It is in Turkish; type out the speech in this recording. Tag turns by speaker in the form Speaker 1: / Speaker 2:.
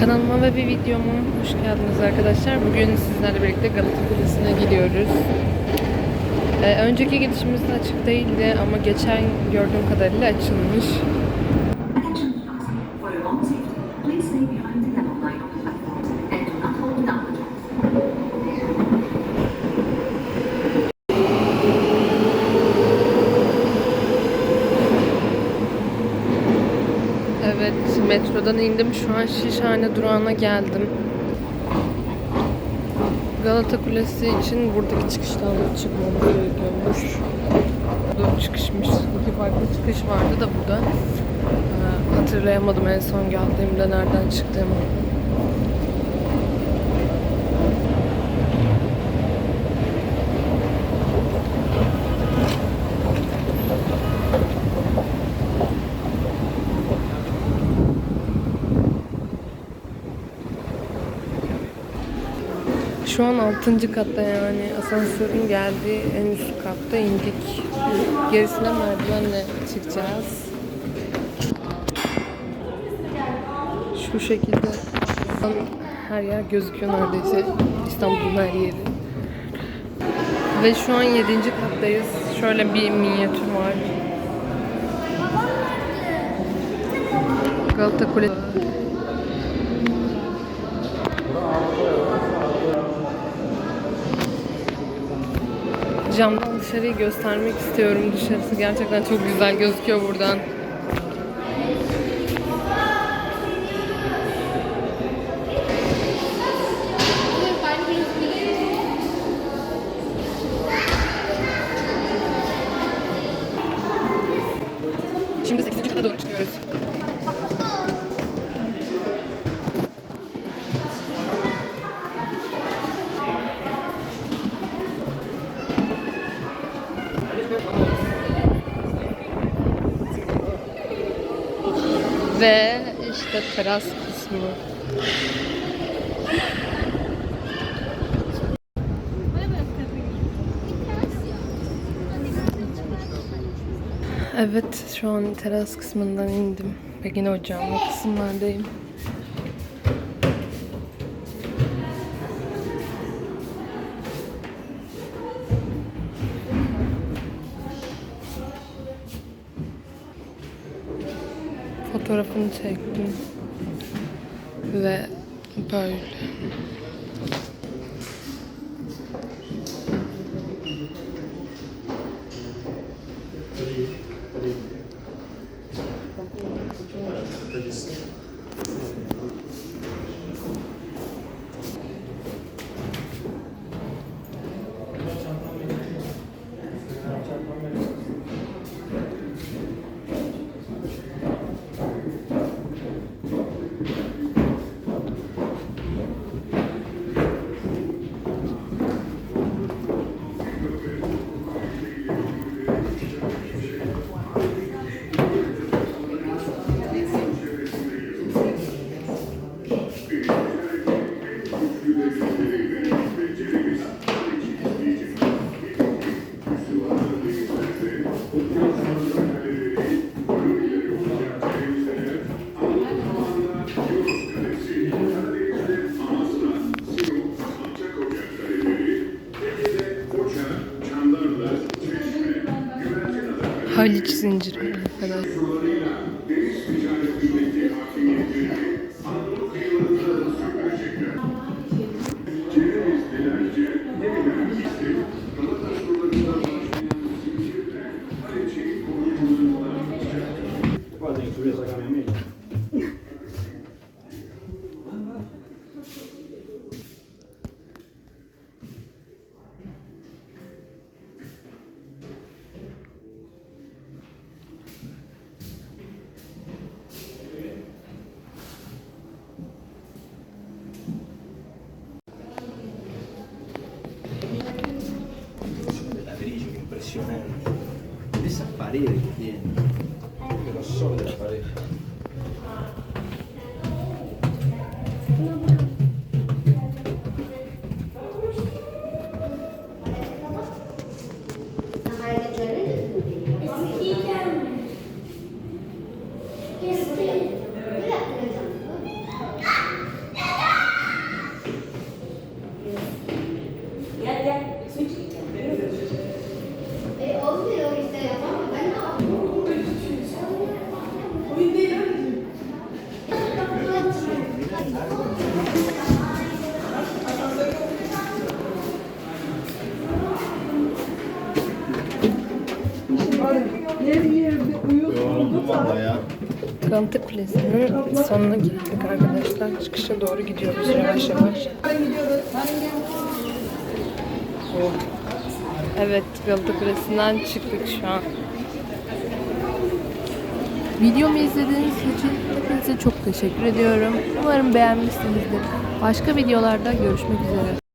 Speaker 1: Kanalıma ve bir videoma hoş geldiniz arkadaşlar. Bugün sizlerle birlikte Galata Kulesi'ne gidiyoruz. Ee, önceki gidişimiz de açık değildi ama geçen gördüğüm kadarıyla açılmış. Metrodan indim. Şu an Şişhane durağına geldim. Galata Kulesi için buradaki çıkıştan çıkmamız gerekiyormuş. Burada çıkışmış. İki farklı çıkış vardı da burada. Ee, hatırlayamadım en son geldiğimde nereden çıktığımı. Şu an 6. katta yani asansörün geldiği en üst katta indik. Gerisine merdivenle çıkacağız. Şu şekilde her yer gözüküyor neredeyse. İstanbul'un her yeri. Ve şu an 7. kattayız. Şöyle bir minyatür var. Galata Kulesi. Camdan dışarıyı göstermek istiyorum. Dışarısı gerçekten çok güzel gözüküyor buradan. Ve işte teras kısmı. Evet şu an teras kısmından indim. Ve yine o kısımlardayım. Fotoğrafını çektim. Ve böyle. Haliç zinciri arkadaşlar.
Speaker 2: Guarda che
Speaker 3: Đi rồi. Ya.
Speaker 1: Galata Kulesi'nin sonuna gittik arkadaşlar. Çıkışa doğru gidiyoruz yavaş yavaş. Evet Galata Kulesi'nden çıktık şu an. Videomu izlediğiniz için hepinize çok teşekkür ediyorum. Umarım beğenmişsinizdir. Başka videolarda görüşmek üzere.